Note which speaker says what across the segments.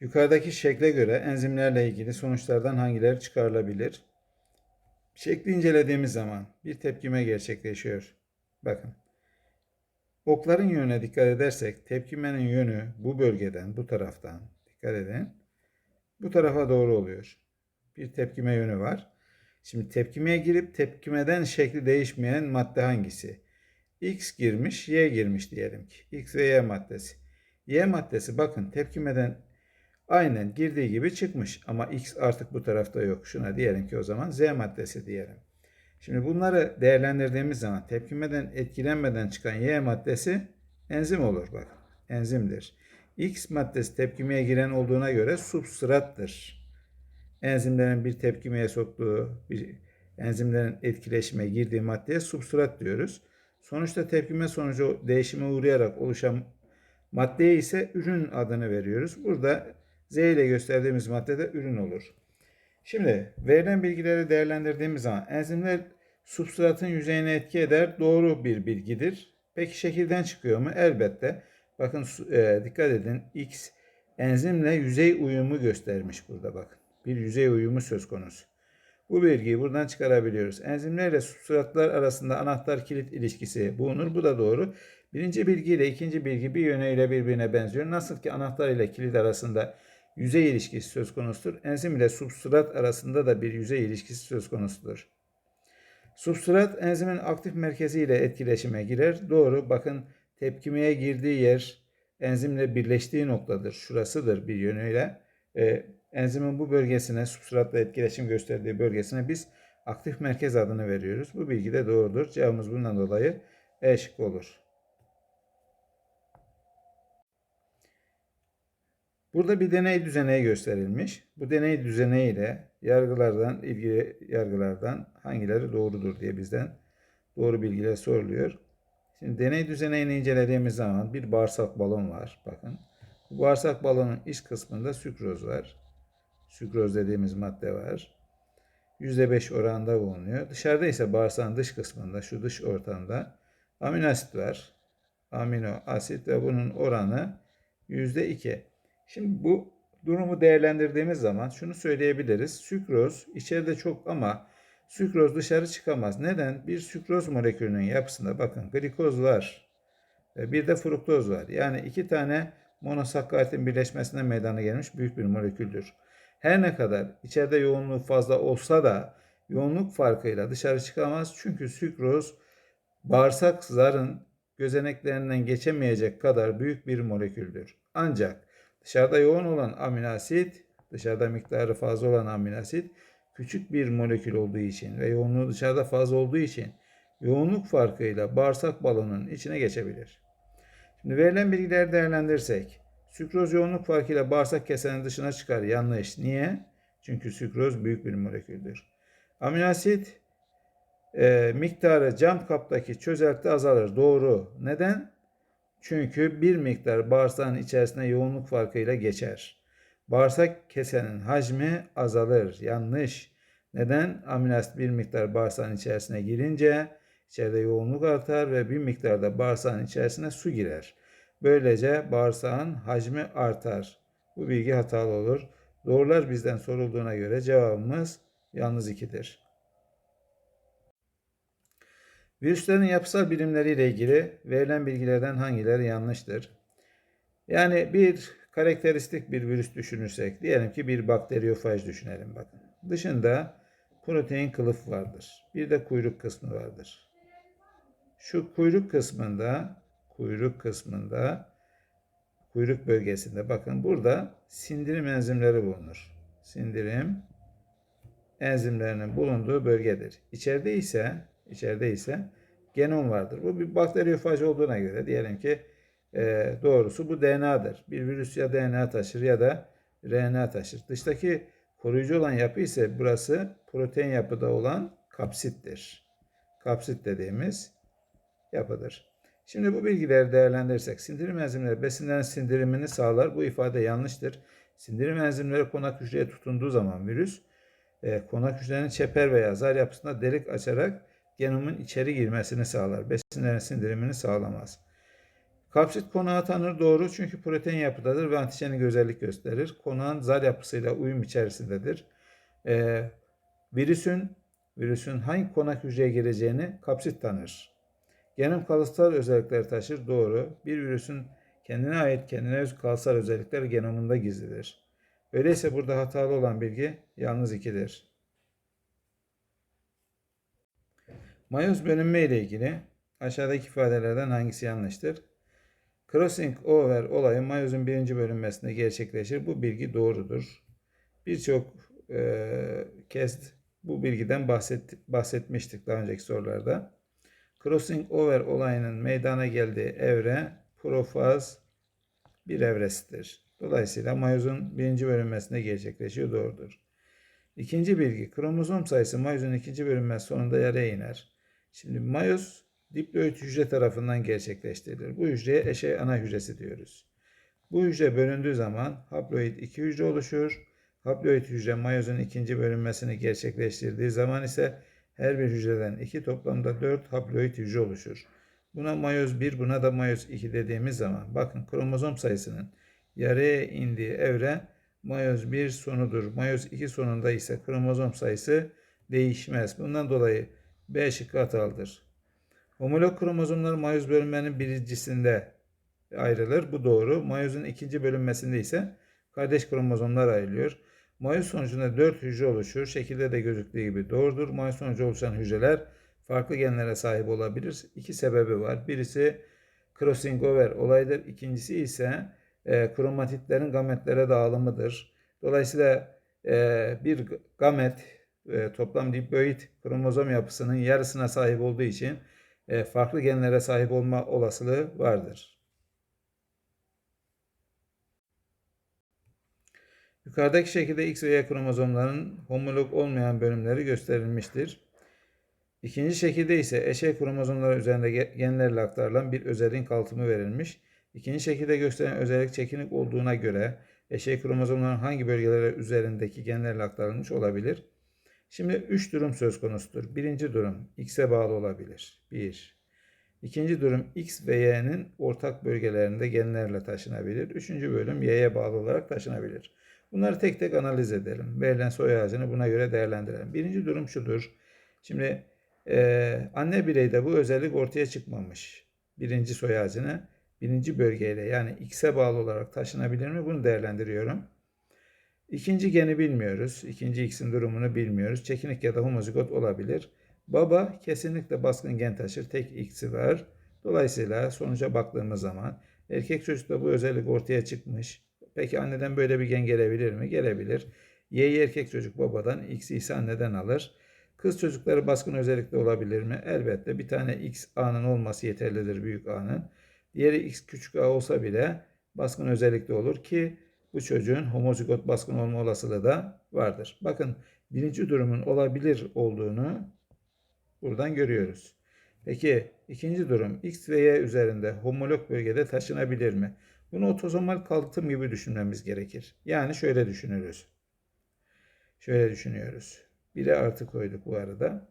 Speaker 1: Yukarıdaki şekle göre enzimlerle ilgili sonuçlardan hangileri çıkarılabilir? Şekli incelediğimiz zaman bir tepkime gerçekleşiyor. Bakın. Okların yönüne dikkat edersek tepkimenin yönü bu bölgeden, bu taraftan dikkat edin. Bu tarafa doğru oluyor. Bir tepkime yönü var. Şimdi tepkimeye girip tepkimeden şekli değişmeyen madde hangisi? X girmiş, Y girmiş diyelim ki. X ve Y maddesi. Y maddesi bakın tepkimeden aynen girdiği gibi çıkmış ama X artık bu tarafta yok. Şuna diyelim ki o zaman Z maddesi diyelim. Şimdi bunları değerlendirdiğimiz zaman tepkimeden etkilenmeden çıkan Y maddesi enzim olur bak. Enzimdir. X maddesi tepkimeye giren olduğuna göre substrattır. Enzimlerin bir tepkimeye soktuğu, bir enzimlerin etkileşime girdiği maddeye substrat diyoruz. Sonuçta tepkime sonucu değişime uğrayarak oluşan maddeye ise ürün adını veriyoruz. Burada Z ile gösterdiğimiz madde de ürün olur. Şimdi verilen bilgileri değerlendirdiğimiz zaman enzimler substratın yüzeyine etki eder. Doğru bir bilgidir. Peki şekilden çıkıyor mu? Elbette. Bakın e, dikkat edin. X enzimle yüzey uyumu göstermiş burada bakın. Bir yüzey uyumu söz konusu. Bu bilgiyi buradan çıkarabiliyoruz. Enzimlerle substratlar arasında anahtar kilit ilişkisi bulunur. Bu da doğru. Birinci bilgi ile ikinci bilgi bir yönüyle birbirine benziyor. Nasıl ki anahtar ile kilit arasında yüzey ilişkisi söz konusudur. Enzim ile substrat arasında da bir yüzey ilişkisi söz konusudur. Substrat enzimin aktif merkezi ile etkileşime girer. Doğru. Bakın tepkimeye girdiği yer enzimle birleştiği noktadır. Şurasıdır bir yönüyle. Ee, enzimin bu bölgesine, substratla etkileşim gösterdiği bölgesine biz aktif merkez adını veriyoruz. Bu bilgi de doğrudur. Cevabımız bundan dolayı E şıkkı olur. Burada bir deney düzeneği gösterilmiş. Bu deney düzeneği ile yargılardan, ilgili yargılardan hangileri doğrudur diye bizden doğru bilgiler soruluyor. Şimdi deney düzeneğini incelediğimiz zaman bir bağırsak balon var. Bakın. Bu bağırsak balonun iç kısmında sükroz var. Sükroz dediğimiz madde var. %5 oranda bulunuyor. Dışarıda ise bağırsağın dış kısmında, şu dış ortamda amino asit var. Amino asit ve bunun oranı %2. Şimdi bu durumu değerlendirdiğimiz zaman şunu söyleyebiliriz. Sükroz içeride çok ama sükroz dışarı çıkamaz. Neden? Bir sükroz molekülünün yapısında bakın glikoz var. Bir de fruktoz var. Yani iki tane monosakkaritin birleşmesine meydana gelmiş büyük bir moleküldür. Her ne kadar içeride yoğunluğu fazla olsa da yoğunluk farkıyla dışarı çıkamaz. Çünkü sükroz bağırsak zarın gözeneklerinden geçemeyecek kadar büyük bir moleküldür. Ancak dışarıda yoğun olan amino asit, dışarıda miktarı fazla olan amino asit küçük bir molekül olduğu için ve yoğunluğu dışarıda fazla olduğu için yoğunluk farkıyla bağırsak balonunun içine geçebilir. Şimdi verilen bilgileri değerlendirirsek, sükroz yoğunluk farkıyla bağırsak kesenin dışına çıkar. Yanlış. Niye? Çünkü sükroz büyük bir moleküldür. Amino asit e, miktarı cam kaptaki çözelti azalır. Doğru. Neden? Çünkü bir miktar bağırsağın içerisine yoğunluk farkıyla geçer. Bağırsak kesenin hacmi azalır. Yanlış. Neden? Amino asit bir miktar bağırsağın içerisine girince içeride yoğunluk artar ve bir miktarda bağırsağın içerisine su girer. Böylece bağırsağın hacmi artar. Bu bilgi hatalı olur. Doğrular bizden sorulduğuna göre cevabımız yalnız 2'dir. Virüslerin yapısal birimleriyle ilgili verilen bilgilerden hangileri yanlıştır? Yani bir karakteristik bir virüs düşünürsek, diyelim ki bir bakteriyofaj düşünelim bakın. Dışında protein kılıf vardır. Bir de kuyruk kısmı vardır. Şu kuyruk kısmında, kuyruk kısmında, kuyruk bölgesinde bakın burada sindirim enzimleri bulunur. Sindirim enzimlerinin bulunduğu bölgedir. İçeride ise içeride ise genom vardır. Bu bir bakteriyofaj olduğuna göre diyelim ki e, doğrusu bu DNA'dır. Bir virüs ya DNA taşır ya da RNA taşır. Dıştaki koruyucu olan yapı ise burası protein yapıda olan kapsittir. Kapsit dediğimiz yapıdır. Şimdi bu bilgileri değerlendirirsek sindirim enzimleri besinlerin sindirimini sağlar. Bu ifade yanlıştır. Sindirim enzimleri konak hücreye tutunduğu zaman virüs e, konak hücrenin çeper veya zar yapısında delik açarak genomun içeri girmesini sağlar. Besinlerin sindirimini sağlamaz. Kapsit konağı tanır doğru çünkü protein yapıdadır ve antijenik özellik gösterir. Konağın zar yapısıyla uyum içerisindedir. Ee, virüsün virüsün hangi konak hücreye gireceğini kapsit tanır. Genom kalıtsal özellikler taşır doğru. Bir virüsün kendine ait kendine özgü kalıtsal özellikler genomunda gizlidir. Öyleyse burada hatalı olan bilgi yalnız 2'dir. Mayoz bölünme ile ilgili aşağıdaki ifadelerden hangisi yanlıştır? Crossing over olayı mayozun birinci bölünmesinde gerçekleşir. Bu bilgi doğrudur. Birçok e, kez bu bilgiden bahset, bahsetmiştik daha önceki sorularda. Crossing over olayının meydana geldiği evre profaz bir evresidir. Dolayısıyla mayozun birinci bölünmesinde gerçekleşiyor doğrudur. İkinci bilgi kromozom sayısı mayozun ikinci bölünmesi sonunda yarıya iner. Şimdi mayoz diploid hücre tarafından gerçekleştirilir. Bu hücreye eşey ana hücresi diyoruz. Bu hücre bölündüğü zaman haploid iki hücre oluşur. Haploid hücre mayozun ikinci bölünmesini gerçekleştirdiği zaman ise her bir hücreden iki toplamda 4 haploid hücre oluşur. Buna mayoz 1, buna da mayoz 2 dediğimiz zaman bakın kromozom sayısının yarıya indiği evre mayoz 1 sonudur. Mayoz 2 sonunda ise kromozom sayısı değişmez. Bundan dolayı B şıkkı hatalıdır. Homolog kromozomlar mayoz bölünmenin birincisinde ayrılır. Bu doğru. Mayozun ikinci bölünmesinde ise kardeş kromozomlar ayrılıyor. Mayoz sonucunda 4 hücre oluşur. Şekilde de gözüktüğü gibi doğrudur. Mayoz sonucu oluşan hücreler farklı genlere sahip olabilir. İki sebebi var. Birisi crossing over olaydır. İkincisi ise e, kromatitlerin gametlere dağılımıdır. Dolayısıyla e, bir gamet e, toplam diploid kromozom yapısının yarısına sahip olduğu için e, farklı genlere sahip olma olasılığı vardır. Yukarıdaki şekilde X ve Y kromozomların homolog olmayan bölümleri gösterilmiştir. İkinci şekilde ise eşey kromozomlar üzerinde genlerle aktarılan bir özelliğin kalıtımı verilmiş. İkinci şekilde gösteren özellik çekinik olduğuna göre eşey kromozomların hangi bölgelere üzerindeki genlerle aktarılmış olabilir? Şimdi üç durum söz konusudur. Birinci durum X'e bağlı olabilir. 1. İkinci durum X ve Y'nin ortak bölgelerinde genlerle taşınabilir. Üçüncü bölüm Y'ye bağlı olarak taşınabilir. Bunları tek tek analiz edelim. Verilen soy ağacını buna göre değerlendirelim. Birinci durum şudur. Şimdi e, anne bireyde bu özellik ortaya çıkmamış. Birinci soy ağacını birinci bölgeyle yani X'e bağlı olarak taşınabilir mi? Bunu değerlendiriyorum. İkinci geni bilmiyoruz. İkinci X'in durumunu bilmiyoruz. Çekinik ya da homozigot olabilir. Baba kesinlikle baskın gen taşır. Tek X'i var. Dolayısıyla sonuca baktığımız zaman erkek çocukta bu özellik ortaya çıkmış. Peki anneden böyle bir gen gelebilir mi? Gelebilir. Y'yi erkek çocuk babadan, X'i ise anneden alır. Kız çocukları baskın özellikle olabilir mi? Elbette bir tane X A'nın olması yeterlidir büyük A'nın. Diğeri X küçük A olsa bile baskın özellikle olur ki bu çocuğun homozigot baskın olma olasılığı da vardır. Bakın birinci durumun olabilir olduğunu buradan görüyoruz. Peki ikinci durum X ve Y üzerinde homolog bölgede taşınabilir mi? Bunu otozomal kalıtım gibi düşünmemiz gerekir. Yani şöyle düşünürüz. Şöyle düşünüyoruz. Biri artı koyduk bu arada.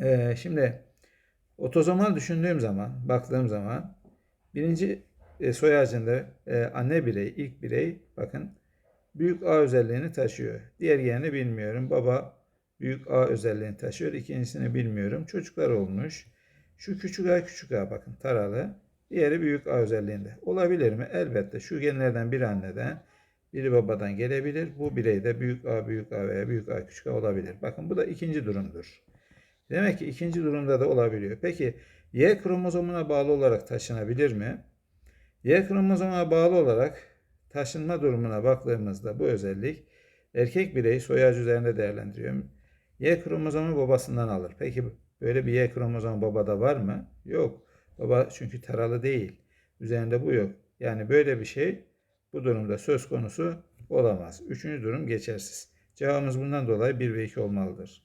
Speaker 1: Ee, şimdi otozomal düşündüğüm zaman, baktığım zaman birinci e, soy ağacında e, anne birey, ilk birey bakın büyük A özelliğini taşıyor. Diğer yerini bilmiyorum. Baba büyük A özelliğini taşıyor. İkincisini bilmiyorum. Çocuklar olmuş. Şu küçük A küçük A bakın taralı. Diğeri büyük A özelliğinde. Olabilir mi? Elbette şu genlerden biri anneden, biri babadan gelebilir. Bu birey de büyük A büyük A veya büyük A küçük A olabilir. Bakın bu da ikinci durumdur. Demek ki ikinci durumda da olabiliyor. Peki Y kromozomuna bağlı olarak taşınabilir mi? Y kromozomuna bağlı olarak taşınma durumuna baktığımızda bu özellik erkek birey soy üzerinde değerlendiriyorum. Y kromozomu babasından alır. Peki böyle bir Y kromozomu babada var mı? Yok. Baba çünkü taralı değil. Üzerinde bu yok. Yani böyle bir şey bu durumda söz konusu olamaz. Üçüncü durum geçersiz. Cevabımız bundan dolayı 1 ve 2 olmalıdır.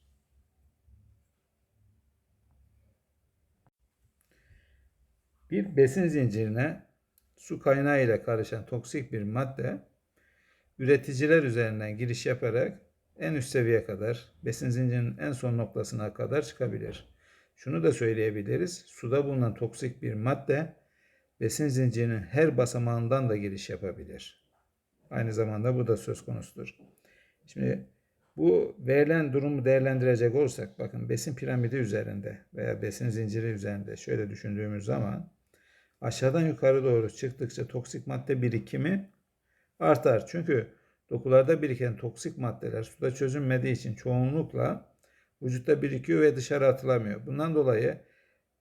Speaker 1: Bir besin zincirine su kaynağı ile karışan toksik bir madde üreticiler üzerinden giriş yaparak en üst seviye kadar, besin zincirinin en son noktasına kadar çıkabilir. Şunu da söyleyebiliriz. Suda bulunan toksik bir madde besin zincirinin her basamağından da giriş yapabilir. Aynı zamanda bu da söz konusudur. Şimdi bu verilen durumu değerlendirecek olursak bakın besin piramidi üzerinde veya besin zinciri üzerinde şöyle düşündüğümüz zaman aşağıdan yukarı doğru çıktıkça toksik madde birikimi artar. Çünkü dokularda biriken toksik maddeler suda çözünmediği için çoğunlukla vücutta birikiyor ve dışarı atılamıyor. Bundan dolayı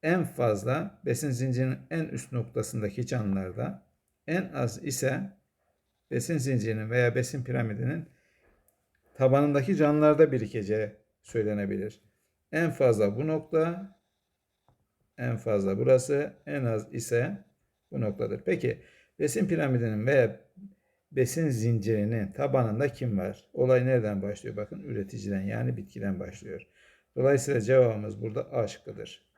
Speaker 1: en fazla besin zincirinin en üst noktasındaki canlılarda en az ise besin zincirinin veya besin piramidinin tabanındaki canlılarda birikeceği söylenebilir. En fazla bu nokta, en fazla burası, en az ise bu noktadır. Peki besin piramidinin veya besin zincirinin tabanında kim var? Olay nereden başlıyor? Bakın üreticiden yani bitkiden başlıyor. Dolayısıyla cevabımız burada A şıkkıdır.